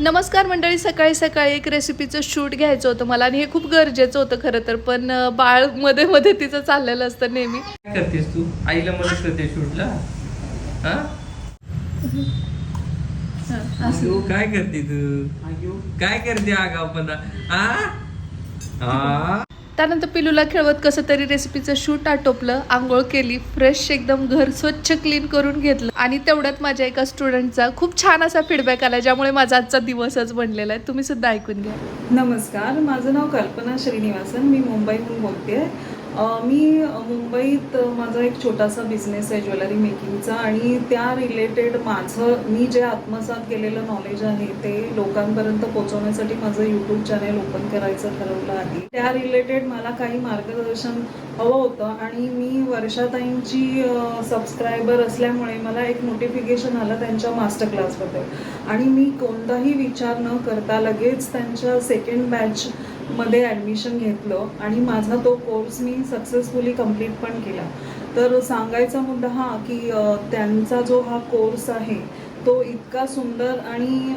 नमस्कार मंडळी सकाळी सकाळी एक रेसिपीचं शूट घ्यायचं होतं मला आणि हे खूप गरजेचं होतं खरं तर पण बाळमध्ये मध्ये तिचं चाललेलं असतं नेहमी. काय करतेस तू? आईला मदत करते शूटला हा? अयो, काय करते तू? काय करते आगावपणा आ आ त्यानंतर पिलूला खेळवत कसं तरी रेसिपीचं शूट आटोपलं आंघोळ केली फ्रेश एकदम घर स्वच्छ क्लीन करून घेतलं. आणि तेवढ्यात माझ्या एका स्टुडंटचा खूप छान असा फीडबॅक आला ज्यामुळे माझा आजचा दिवसच बनलेला आहे. तुम्ही सुद्धा ऐकून घ्या. नमस्कार माझं नाव कल्पना श्रीनिवासन मी मुंबईहून बोलते मी मुंबईत माझा एक छोटासा बिझनेस आहे ज्वेलरी मेकिंगचा आणि त्या रिलेटेड माझं मी जे आत्मसात केलेलं नॉलेज आहे ते लोकांपर्यंत पोहोचवण्यासाठी माझं यूट्यूब चॅनेल ओपन करायचं ठरवलं आहे. त्या रिलेटेड मला काही मार्गदर्शन हवं होतं आणि मी वर्षाताईंची सबस्क्रायबर असल्यामुळे मला एक नोटिफिकेशन आलं त्यांच्या मास्टर क्लासबद्दल आणि मी कोणताही विचार न करता लगेच त्यांच्या सेकंड बॅच मध्ये ॲडमिशन घेतलं आणि माझा तो कोर्स मी सक्सेसफुली कंप्लीट पण केला. तर सांगायचा मुद्दा हा की त्यांचा जो हा कोर्स आहे तो इतका सुंदर आणि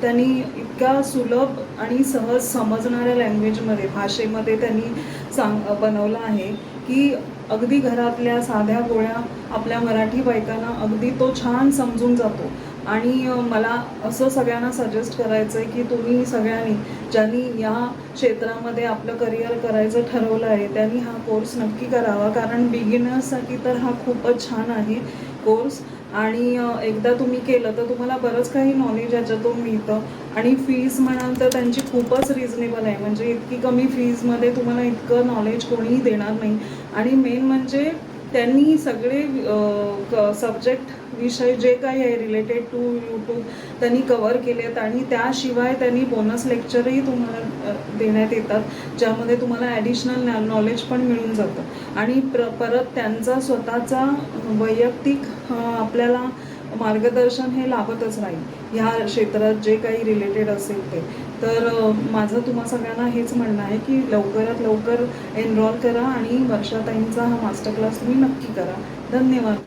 त्यांनी इतका सुलभ आणि सहज समजणाऱ्या लँग्वेजमध्ये भाषेमध्ये त्यांनी सांग बनवला आहे. की अगदी घरातल्या साध्या गोळ्या आपल्या मराठी बायकांना अगदी तो छान समजून जातो. आणि मला असं सगळ्यांना सजेस्ट करायचं आहे की तुम्ही सगळ्यांनी ज्यांनी या क्षेत्रामध्ये आपलं करिअर करायचं ठरवलं आहे त्यांनी हा कोर्स नक्की करावा. कारण बिगिनर्ससाठी तर हा खूपच छान आहे कोर्स आणि एकदा तुम्ही केलं तर तुम्हाला बरंच काही नॉलेज याच्यातून मिळतं. आणि फीज म्हणाल तर त्यांची खूपच रिझनेबल आहे. म्हणजे इतकी कमी फीजमध्ये तुम्हाला इतकं नॉलेज कोणीही देणार नाही. आणि मेन म्हणजे त्यांनी सगळे सब्जेक्ट विषय जे काही आहे रिलेटेड टू यूट्यूब त्यांनी कवर केलेत आणि त्याशिवाय त्यांनी बोनस लेक्चरही तुम्हाला देण्यात येतात. ज्यामध्ये तुम्हाला ॲडिशनल नॉलेज पण मिळून जातं. आणि प्र परत त्यांचा स्वतःचा वैयक्तिक आपल्याला मार्गदर्शन हे लाभतच राहील ह्या क्षेत्रात जे काही रिलेटेड असेल ते. तर माझं तुम्हा सगळ्यांना हेच म्हणणं आहे की लवकरात लवकर एनरोल करा आणि वर्षाताईंचा हा मास्टर क्लास तुम्ही नक्की करा. धन्यवाद.